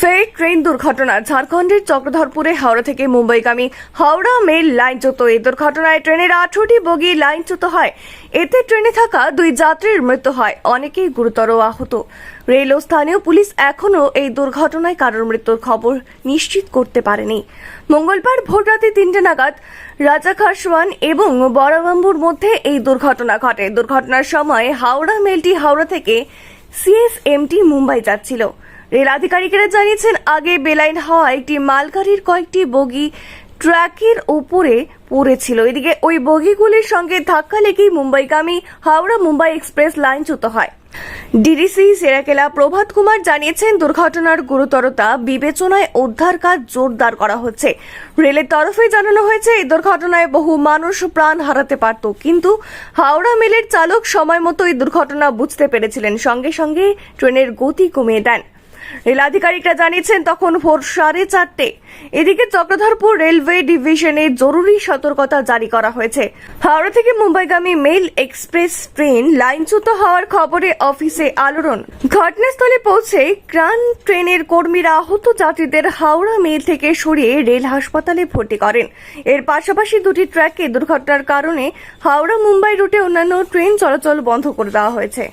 ফের ট্রেন দুর্ঘটনা ঝাড়খণ্ডের চক্রধরপুরে হাওড়া থেকে মুম্বাইগামী হাওড়া মেল লাইনচ্যুত এই দুর্ঘটনায় ট্রেনের আঠারোটি বগি লাইনচ্যুত হয়। এতে ট্রেনে থাকা দুই যাত্রীর মৃত্যু হয়। অনেকেই গুরুতর আহত। রেল ও স্থানীয় পুলিশ এখনও এই দুর্ঘটনায় কারোর মৃত্যুর খবর নিশ্চিত করতে পারেনি। মঙ্গলবার ভোররাতে তিনটে নাগাদ রাজা খাসওয়ান এবং বড়বাম্বুর মধ্যে এই দুর্ঘটনা ঘটে। দুর্ঘটনার সময় হাওড়া মেলটি হাওড়া থেকে সিএসএমটি মুম্বাই যাচ্ছিল। রেল আধিকারিকেরা জানিয়েছেন, আগে বেলাইন হওয়া একটি মালগাড়ির কয়েকটি বগি ট্র্যাকের উপরে পড়েছিল। এদিকে ওই বগিগুলির সঙ্গে ধাক্কা লেগেই মুম্বাইগামী হাওড়া মুম্বাই এক্সপ্রেস লাইনচ্যুত হয়। ডিডিসি সেরাকেলা প্রভাত কুমার জানিয়েছেন, দুর্ঘটনার গুরুতরতা বিবেচনায় উদ্ধার কাজ জোরদার করা হচ্ছে। রেলের তরফে জানানো হয়েছে এই দুর্ঘটনায় বহু মানুষ প্রাণ হারাতে পারত, কিন্তু হাওড়া মেলের চালক সময় মতো এই দুর্ঘটনা বুঝতে পেরেছিলেন। সঙ্গে সঙ্গে ট্রেনের গতি কমিয়ে দেন। রেল আধিকারিকরা জানিয়েছেন, তখন ভোর সাড়ে চারটে। এদিকে চক্রধরপুর রেলওয়ে ডিভিশনে জরুরি সতর্কতা জারি করা হয়েছে। হাওড়া থেকে মুম্বাইগামী মেল এক্সপ্রেস ট্রেন লাইনচ্যুত হওয়ার খবরে অফিসে আলোড়ন। ঘটনাস্থলে পৌঁছে ক্রান ট্রেনের কর্মীরা আহত যাত্রীদের হাওড়া মেল থেকে সরিয়ে রেল হাসপাতালে ভর্তি করেন। এর পাশাপাশি দুটি ট্র্যাকে দুর্ঘটনার কারণে হাওড়া মুম্বাই রুটে অন্যান্য ট্রেন চলাচল বন্ধ করে দেওয়া হয়েছে।